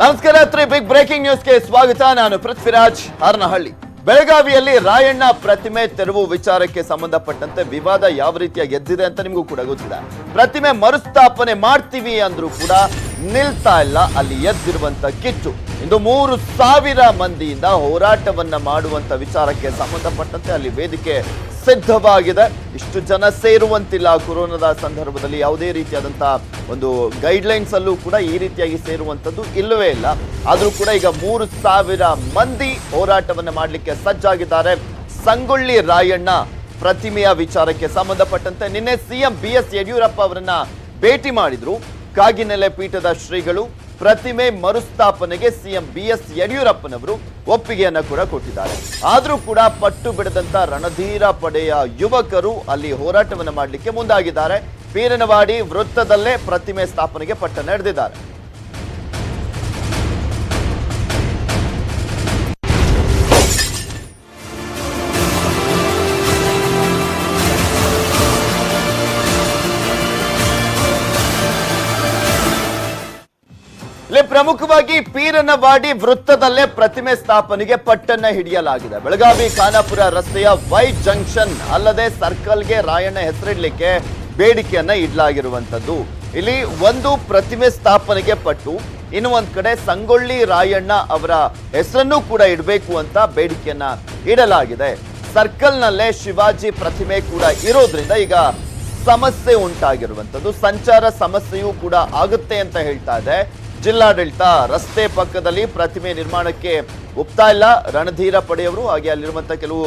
ನಮಸ್ಕಾರ three Bigg breaking ನ್ಯೂಸ್ಗೆ ಸ್ವಾಗತ. ನಾನು ಪೃಥ್ವಿರಾಜ್ ಹಾರನಹಳ್ಳಿ. ಬೆಳಗಾವಿಯಲ್ಲಿ ರಾಯಣ್ಣ ಪ್ರತಿಮೆ ತೆರವು ವಿಚಾರಕ್ಕೆ ಸಂಬಂಧಪಟ್ಟಂತೆ ವಿವಾದ ಯಾವ ರೀತಿಯಾಗಿ ಎದ್ದಿದೆ ಅಂತ ನಿಮಗೂ ಕೂಡ ಗೊತ್ತಿದೆ ಪ್ರತಿಮೆ ಮರುಸ್ಥಾಪನೆ ಮಾಡ್ತೀವಿ ಅಂದ್ರೂ ಕೂಡ ನಿಲ್ತಾ ಇಲ್ಲ, ಅಲ್ಲಿ ಎದ್ದಿರುವಂತ ಕಿಚ್ಚು. ಇಂದು ಮೂರು ಸಾವಿರ ಮಂದಿಯಿಂದ ಹೋರಾಟವನ್ನ ಮಾಡುವಂತ ವಿಚಾರಕ್ಕೆ ಸಂಬಂಧಪಟ್ಟಂತೆ ಅಲ್ಲಿ ವೇದಿಕೆ ಸಿದ್ಧವಾಗಿದೆ ಇಷ್ಟು ಜನ ಸೇರುವಂತಿಲ್ಲ ಕೊರೋನಾದ ಸಂದರ್ಭದಲ್ಲಿ. ಯಾವುದೇ ರೀತಿಯಾದಂತಹ ಒಂದು ಗೈಡ್ಲೈನ್ಸ್ ಅಲ್ಲೂ ಕೂಡ ಈ ರೀತಿಯಾಗಿ ಸೇರುವಂಥದ್ದು ಇಲ್ಲವೇ ಇಲ್ಲ. ಆದರೂ ಕೂಡ ಈಗ ಮೂರು ಸಾವಿರ ಮಂದಿ ಹೋರಾಟವನ್ನು ಮಾಡಲಿಕ್ಕೆ ಸಜ್ಜಾಗಿದ್ದಾರೆ. ಸಂಗೊಳ್ಳಿ ರಾಯಣ್ಣ ಪ್ರತಿಮೆಯ ವಿಚಾರಕ್ಕೆ ಸಂಬಂಧಪಟ್ಟಂತೆ ನಿನ್ನೆ ಸಿಎಂ ಬಿ ಎಸ್ ಯಡಿಯೂರಪ್ಪ ಅವರನ್ನ ಭೇಟಿ ಮಾಡಿದ್ರು. ಕಾಗಿನೆಲೆ ಪೀಠದ ಶ್ರೀಗಳು ಪ್ರತಿಮೆ ಮರುಸ್ಥಾಪನೆಗೆ ಸಿಎಂ ಬಿಎಸ್ ಯಡಿಯೂರಪ್ಪನವರು ಒಪ್ಪಿಗೆಯನ್ನ ಕೂಡ ಕೊಟ್ಟಿದ್ದಾರೆ. ಆದರೂ ಕೂಡ ಪಟ್ಟು ಬಿಡದಂತ ರಣಧೀರ ಪಡೆಯ ಯುವಕರು ಅಲ್ಲಿ ಹೋರಾಟವನ್ನು ಮಾಡಲಿಕ್ಕೆ ಮುಂದಾಗಿದ್ದಾರೆ. ಪೀರನವಾಡಿ ವೃತ್ತದಲ್ಲೇ ಪ್ರತಿಮೆ ಸ್ಥಾಪನೆಗೆ ಪಟ್ಟ ನಡೆದಿದ್ದಾರೆ. ಪ್ರಮುಖವಾಗಿ ಪೀರನವಾಡಿ ವೃತ್ತದಲ್ಲೇ ಪ್ರತಿಮೆ ಸ್ಥಾಪನೆಗೆ ಪಟ್ಟನ್ನ ಹಿಡಿಯಲಾಗಿದೆ. ಬೆಳಗಾವಿ ಖಾನಾಪುರ ರಸ್ತೆಯ ವೈ ಜಂಕ್ಷನ್ ಅಲ್ಲದೆ ಸರ್ಕಲ್ಗೆ ರಾಯಣ್ಣ ಹೆಸರಿಡ್ಲಿಕ್ಕೆ ಬೇಡಿಕೆಯನ್ನ ಇಡಲಾಗಿರುವಂತದ್ದು ಇಲ್ಲಿ ಒಂದು ಪ್ರತಿಮೆ ಸ್ಥಾಪನೆಗೆ ಪಟ್ಟು ಇನ್ನು ಒಂದ್ ಕಡೆ ಸಂಗೊಳ್ಳಿ ರಾಯಣ್ಣ ಅವರ ಹೆಸರನ್ನು ಕೂಡ ಇಡಬೇಕು ಅಂತ ಬೇಡಿಕೆಯನ್ನ ಇಡಲಾಗಿದೆ. ಸರ್ಕಲ್ನಲ್ಲೇ ಶಿವಾಜಿ ಪ್ರತಿಮೆ ಕೂಡ ಇರೋದ್ರಿಂದ ಈಗ ಸಮಸ್ಯೆ ಉಂಟಾಗಿರುವಂತದ್ದು ಸಂಚಾರ ಸಮಸ್ಯೆಯೂ ಕೂಡ ಆಗುತ್ತೆ ಅಂತ ಹೇಳ್ತಾ ಇದೆ. ಜಿಲ್ಲಾಡಳಿತ ರಸ್ತೆ ಪಕ್ಕದಲ್ಲಿ ಪ್ರತಿಮೆ ನಿರ್ಮಾಣಕ್ಕೆ ಒಪ್ತಾ ಇಲ್ಲ. ರಣಧೀರ ಪಡೆಯವರು ಹಾಗೆ ಅಲ್ಲಿರುವಂತಹ ಕೆಲವು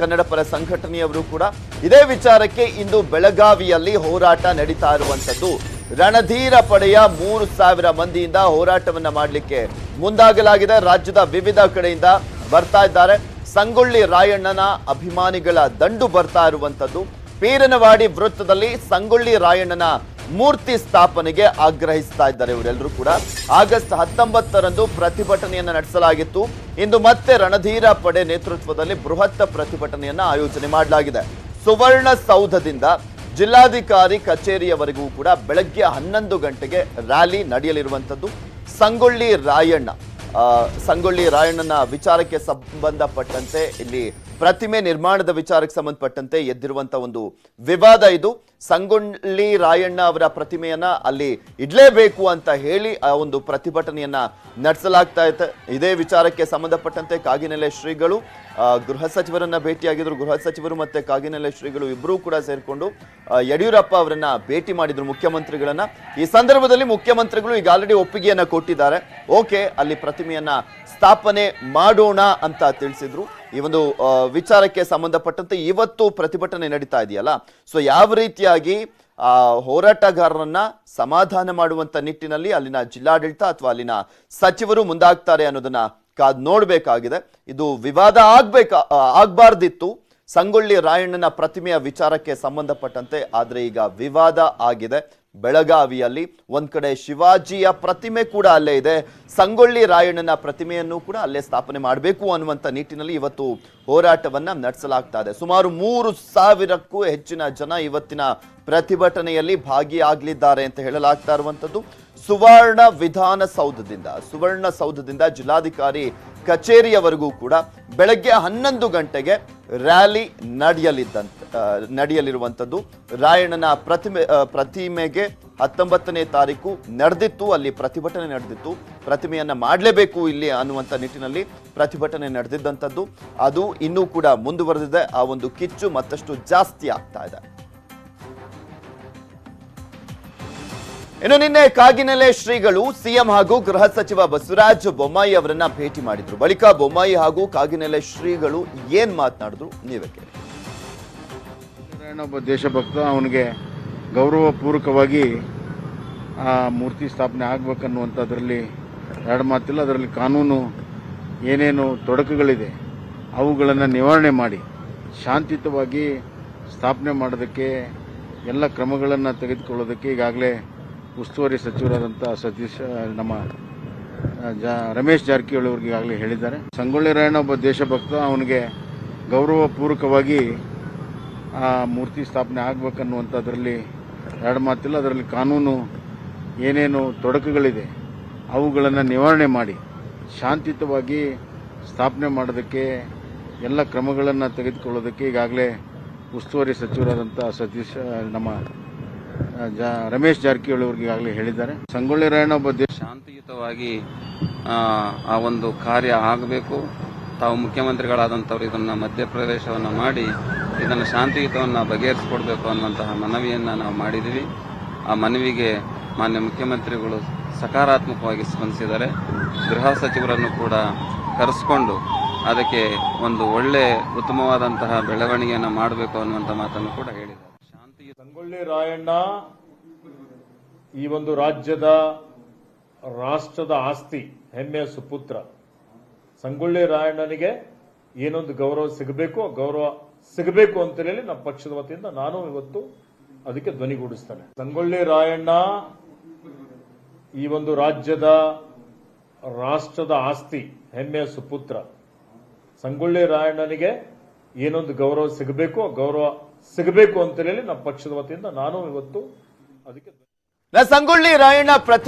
ಕನ್ನಡ ಪರ ಸಂಘಟನೆಯವರು ಕೂಡ ಇದೇ ವಿಚಾರಕ್ಕೆ ಇಂದು ಬೆಳಗಾವಿಯಲ್ಲಿ ಹೋರಾಟ ನಡೀತಾ ಇರುವಂತದ್ದು. ರಣಧೀರ ಪಡೆಯ ಮೂರು ಸಾವಿರ ಮಂದಿಯಿಂದ ಹೋರಾಟವನ್ನ ಮಾಡಲಿಕ್ಕೆ ಮುಂದಾಗಲಾಗಿದೆ. ರಾಜ್ಯದ ವಿವಿಧ ಕಡೆಯಿಂದ ಬರ್ತಾ ಇದ್ದಾರೆ. ಸಂಗೊಳ್ಳಿ ರಾಯಣ್ಣನ ಅಭಿಮಾನಿಗಳ ದಂಡು ಬರ್ತಾ ಇರುವಂತದ್ದು. ಪೀರನವಾಡಿ ವೃತ್ತದಲ್ಲಿ ಸಂಗೊಳ್ಳಿ ರಾಯಣ್ಣನ ಮೂರ್ತಿ ಸ್ಥಾಪನೆಗೆ ಆಗ್ರಹಿಸ್ತಾ ಇದ್ದಾರೆ ಇವರೆಲ್ಲರೂ ಕೂಡ. ಆಗಸ್ಟ್ ಹತ್ತೊಂಬತ್ತರಂದು ಪ್ರತಿಭಟನೆಯನ್ನು ನಡೆಸಲಾಗಿತ್ತು. ಇಂದು ಮತ್ತೆ ರಣಧೀರ ಪಡೆ ನೇತೃತ್ವದಲ್ಲಿ ಬೃಹತ್ ಪ್ರತಿಭಟನೆಯನ್ನು ಆಯೋಜನೆ ಮಾಡಲಾಗಿದೆ. ಸುವರ್ಣ ಸೌಧದಿಂದ ಜಿಲ್ಲಾಧಿಕಾರಿ ಕಚೇರಿಯವರೆಗೂ ಕೂಡ ಬೆಳಗ್ಗೆ ಹನ್ನೊಂದು ಗಂಟೆಗೆ ರ್ಯಾಲಿ ನಡೆಯಲಿರುವಂಥದ್ದು. ಸಂಗೊಳ್ಳಿ ರಾಯಣ್ಣ ಸಂಗೊಳ್ಳಿ ರಾಯಣ್ಣನ ವಿಚಾರಕ್ಕೆ ಸಂಬಂಧಪಟ್ಟಂತೆ ಇಲ್ಲಿ ಪ್ರತಿಮೆ ನಿರ್ಮಾಣದ ವಿಚಾರಕ್ಕೆ ಸಂಬಂಧಪಟ್ಟಂತೆ ಎದ್ದಿರುವಂತ ಒಂದು ವಿವಾದ ಇದು. ಸಂಗೊಳ್ಳಿ ರಾಯಣ್ಣ ಅವರ ಪ್ರತಿಮೆಯನ್ನ ಅಲ್ಲಿ ಇಡಲೇಬೇಕು ಅಂತ ಹೇಳಿ ಆ ಒಂದು ಪ್ರತಿಭಟನೆಯನ್ನ ನಡೆಸಲಾಗ್ತಾ ಇತ್ತು. ಇದೇ ವಿಚಾರಕ್ಕೆ ಸಂಬಂಧಪಟ್ಟಂತೆ ಕಾಗಿನೆಲೆ ಶ್ರೀಗಳು ಗೃಹ ಸಚಿವರನ್ನ ಭೇಟಿಯಾಗಿದ್ರು. ಗೃಹ ಸಚಿವರು ಮತ್ತೆ ಕಾಗಿನೆಲೆ ಶ್ರೀಗಳು ಇಬ್ಬರೂ ಕೂಡ ಸೇರಿಕೊಂಡು ಯಡಿಯೂರಪ್ಪ ಅವರನ್ನ ಭೇಟಿ ಮಾಡಿದ್ರು ಮುಖ್ಯಮಂತ್ರಿಗಳನ್ನ. ಈ ಸಂದರ್ಭದಲ್ಲಿ ಮುಖ್ಯಮಂತ್ರಿಗಳು ಈಗ ಆಲ್ರೆಡಿ ಒಪ್ಪಿಗೆಯನ್ನ ಕೊಟ್ಟಿದ್ದಾರೆ. ಓಕೆ, ಅಲ್ಲಿ ಪ್ರತಿಮೆಯನ್ನ ಸ್ಥಾಪನೆ ಮಾಡೋಣ ಅಂತ ತಿಳಿಸಿದ್ರು. ಈ ಒಂದು ವಿಚಾರಕ್ಕೆ ಸಂಬಂಧಪಟ್ಟಂತೆ ಇವತ್ತು ಪ್ರತಿಭಟನೆ ನಡೀತಾ ಇದೆಯಲ್ಲ? ಸೊ ಯಾವ ರೀತಿಯಾಗಿ, ಆ, ಹೋರಾಟಗಾರರನ್ನ ಸಮಾಧಾನ ಮಾಡುವಂತ ನಿಟ್ಟಿನಲ್ಲಿ ಅಲ್ಲಿನ ಜಿಲ್ಲಾಡಳಿತ ಅಥವಾ ಅಲ್ಲಿನ ಸಚಿವರು ಮುಂದಾಗ್ತಾರೆ ಅನ್ನೋದನ್ನ ಕಾದ್ ನೋಡ್ಬೇಕಾಗಿದೆ. ಇದು ವಿವಾದ ಆಗ್ಬೇಕ ಆಗ್ಬಾರ್ದಿತ್ತು. ಸಂಗೊಳ್ಳಿ ರಾಯಣ್ಣನ ಪ್ರತಿಮೆಯ ವಿಚಾರಕ್ಕೆ ಸಂಬಂಧಪಟ್ಟಂತೆ, ಆದ್ರೆ ಈಗ ವಿವಾದ ಆಗಿದೆ. ಬೆಳಗಾವಿಯಲ್ಲಿ ಒಂದ್ ಕಡೆ ಶಿವಾಜಿಯ ಪ್ರತಿಮೆ ಕೂಡ ಅಲ್ಲೇ ಇದೆ. ಸಂಗೊಳ್ಳಿ ರಾಯಣ್ಣನ ಪ್ರತಿಮೆಯನ್ನು ಕೂಡ ಅಲ್ಲೇ ಸ್ಥಾಪನೆ ಮಾಡಬೇಕು ಅನ್ನುವಂಥ ನಿಟ್ಟಿನಲ್ಲಿ ಇವತ್ತು ಹೋರಾಟವನ್ನ ನಡೆಸಲಾಗ್ತಾ ಇದೆ ಸುಮಾರು ಮೂರು ಸಾವಿರಕ್ಕೂ ಹೆಚ್ಚಿನ ಜನ ಇವತ್ತಿನ ಪ್ರತಿಭಟನೆಯಲ್ಲಿ ಭಾಗಿಯಾಗಲಿದ್ದಾರೆ ಅಂತ ಹೇಳಲಾಗ್ತಾ ಇರುವಂಥದ್ದು ಸುವರ್ಣ ವಿಧಾನಸೌಧದಿಂದ ಸುವರ್ಣ ಸೌಧದಿಂದ ಜಿಲ್ಲಾಧಿಕಾರಿ ಕಚೇರಿಯವರೆಗೂ ಕೂಡ ಬೆಳಗ್ಗೆ ಹನ್ನೊಂದು ಗಂಟೆಗೆ ರ್ಯಾಲಿ ನಡೆಯಲಿದ್ದಂತ ನಡೆಯಲಿರುವಂಥದ್ದು ರಾಯಣ್ಣನ ಪ್ರತಿಮೆ ಪ್ರತಿಮೆಗೆ ಹತ್ತೊಂಬತ್ತನೇ ತಾರೀಕು ನಡೆದಿತ್ತು. ಅಲ್ಲಿ ಪ್ರತಿಭಟನೆ ನಡೆದಿತ್ತು. ಪ್ರತಿಮೆಯನ್ನು ಮಾಡಲೇಬೇಕು ಇಲ್ಲಿ ಅನ್ನುವಂಥ ನಿಟ್ಟಿನಲ್ಲಿ ಪ್ರತಿಭಟನೆ ನಡೆದಿದ್ದಂಥದ್ದು ಅದು ಇನ್ನೂ ಕೂಡ ಮುಂದುವರೆದಿದೆ. ಆ ಒಂದು ಕಿಚ್ಚು ಮತ್ತಷ್ಟು ಜಾಸ್ತಿ ಆಗ್ತಾ ಇದೆ. ಇನ್ನು ನಿನ್ನೆ ಕಾಗಿನೆಲೆ ಶ್ರೀಗಳು ಸಿಎಂ ಹಾಗೂ ಗೃಹ ಸಚಿವ ಬಸವರಾಜ ಬೊಮ್ಮಾಯಿ ಅವರನ್ನ ಭೇಟಿ ಮಾಡಿದ್ರು. ಬಳಿಕ ಬೊಮ್ಮಾಯಿ ಹಾಗೂ ಕಾಗಿನೆಲೆ ಶ್ರೀಗಳು ಏನ್ ಮಾತನಾಡಿದ್ರು ನೀವಕ್ಕೆ ಒಬ್ಬ ದೇಶಭಕ್ತ, ಅವನಿಗೆ ಗೌರವಪೂರ್ವಕವಾಗಿ ಆ ಮೂರ್ತಿ ಸ್ಥಾಪನೆ ಆಗ್ಬೇಕನ್ನುವಂಥದ್ರಲ್ಲಿ ಎರಡು ಮಾತಿಲ್ಲ, ಅದರಲ್ಲಿ ಕಾನೂನು ಏನೇನು ತೊಡಕುಗಳಿದೆ, ಅವುಗಳನ್ನು ನಿವಾರಣೆ ಮಾಡಿ, ಶಾಂತಿಯುತವಾಗಿ ಸ್ಥಾಪನೆ ಮಾಡೋದಕ್ಕೆ, ಎಲ್ಲ ಕ್ರಮಗಳನ್ನು ತೆಗೆದುಕೊಳ್ಳೋದಕ್ಕೆ ಈಗಾಗಲೇ ಉಸ್ತುವಾರಿ ಸಚಿವರಾದಂಥ ಸತೀಶ್ ನಮ್ಮ ಜ, ರಮೇಶ್ ಜಾರಕಿಹೊಳಿ ಅವ್ರಿಗೆ ಈಗಾಗಲೇ ಹೇಳಿದ್ದಾರೆ. ಸಂಗೊಳ್ಳಿ ರಾಯಣ್ಣ ಒಬ್ಬ ದೇಶಭಕ್ತ, ಅವನಿಗೆ ಗೌರವಪೂರ್ವಕವಾಗಿ ಆ ಮೂರ್ತಿ ಸ್ಥಾಪನೆ ಆಗಬೇಕನ್ನುವಂಥದ್ರಲ್ಲಿ ಎರಡು ಮಾತಿಲ್ಲ, ಅದರಲ್ಲಿ ಕಾನೂನು ಏನೇನು ತೊಡಕುಗಳಿದೆ, ಅವುಗಳನ್ನು ನಿವಾರಣೆ ಮಾಡಿ, ಶಾಂತಿಯುತವಾಗಿ ಸ್ಥಾಪನೆ ಮಾಡೋದಕ್ಕೆ, ಎಲ್ಲ ಕ್ರಮಗಳನ್ನು ತೆಗೆದುಕೊಳ್ಳೋದಕ್ಕೆ ಈಗಾಗಲೇ ಉಸ್ತುವಾರಿ ಸಚಿವರಾದಂಥ ಸತೀಶ್ ನಮ್ಮ ರಮೇಶ್ ಜಾರಕಿಹೊಳಿ ಅವರಿಗೆ ಈಗಾಗಲೇ ಹೇಳಿದ್ದಾರೆ. ಸಂಗೊಳ್ಳಿ ರಾಯಣ್ಣ ಒಬ್ಬ ಶಾಂತಿಯುತವಾಗಿ ಆ, ಒಂದು ಕಾರ್ಯ ಆಗಬೇಕು. ತಾವು ಮುಖ್ಯಮಂತ್ರಿಗಳಾದಂಥವ್ರು ಇದನ್ನು ಮಧ್ಯಪ್ರವೇಶವನ್ನು ಮಾಡಿ ಇದನ್ನು ಶಾಂತಿಯುತವನ್ನು ಬಗೆಹರಿಸಿಕೊಡ್ಬೇಕು ಅನ್ನುವಂತಹ ಮನವಿಯನ್ನು ನಾವು ಮಾಡಿದ್ದೀವಿ ಆ ಮನವಿಗೆ ಮಾನ್ಯ ಮುಖ್ಯಮಂತ್ರಿಗಳು ಸಕಾರಾತ್ಮಕವಾಗಿ ಸ್ಪಂದಿಸಿದ್ದಾರೆ. ಗೃಹ ಸಚಿವರನ್ನು ಕೂಡ ಕರೆಸ್ಕೊಂಡು ಅದಕ್ಕೆ ಒಂದು ಒಳ್ಳೆ ಉತ್ತಮವಾದಂತಹ ಬೆಳವಣಿಗೆಯನ್ನು ಮಾಡಬೇಕು ಅನ್ನುವಂಥ ಮಾತನ್ನು ಕೂಡ ಹೇಳಿದ್ದಾರೆ. ಸಂಗೊಳ್ಳಿ ರಾಯಣ್ಣ ಈ ಒಂದು ರಾಜ್ಯದ ರಾಷ್ಟ್ರದ ಆಸ್ತಿ, ಹೆಮ್ಮೆಯ ಸುಪುತ್ರ. ಸಂಗೊಳ್ಳಿ ರಾಯಣ್ಣನಿಗೆ ಏನೊಂದು ಗೌರವ ಸಿಗಬೇಕು ಗೌರವ ಸಿಗಬೇಕು ಅಂತ ಹೇಳಿ ನಮ್ಮ ಪಕ್ಷದ ವತಿಯಿಂದ ನಾನು ಇವತ್ತು ಅದಕ್ಕೆ ಧ್ವನಿಗೂಡಿಸ್ತೇನೆ ಸಂಗೊಳ್ಳಿ ರಾಯಣ್ಣ ಈ ಒಂದು ರಾಜ್ಯದ ರಾಷ್ಟ್ರದ ಆಸ್ತಿ, ಹೆಮ್ಮೆಯ ಸುಪುತ್ರ. ಸಂಗೊಳ್ಳಿ ರಾಯಣ್ಣನಿಗೆ ಏನೊಂದು ಗೌರವ ಸಿಗಬೇಕು ಗೌರವ ಸಿಗಬೇಕು ಅಂತ ಹೇಳಿ ನಮ್ಮ ಪಕ್ಷದ ವತಿಯಿಂದ ನಾನು ಇವತ್ತು ಅದಕ್ಕೆ ಸಂಗೊಳ್ಳಿ ರಾಯಣ್ಣ ಪ್ರತಿ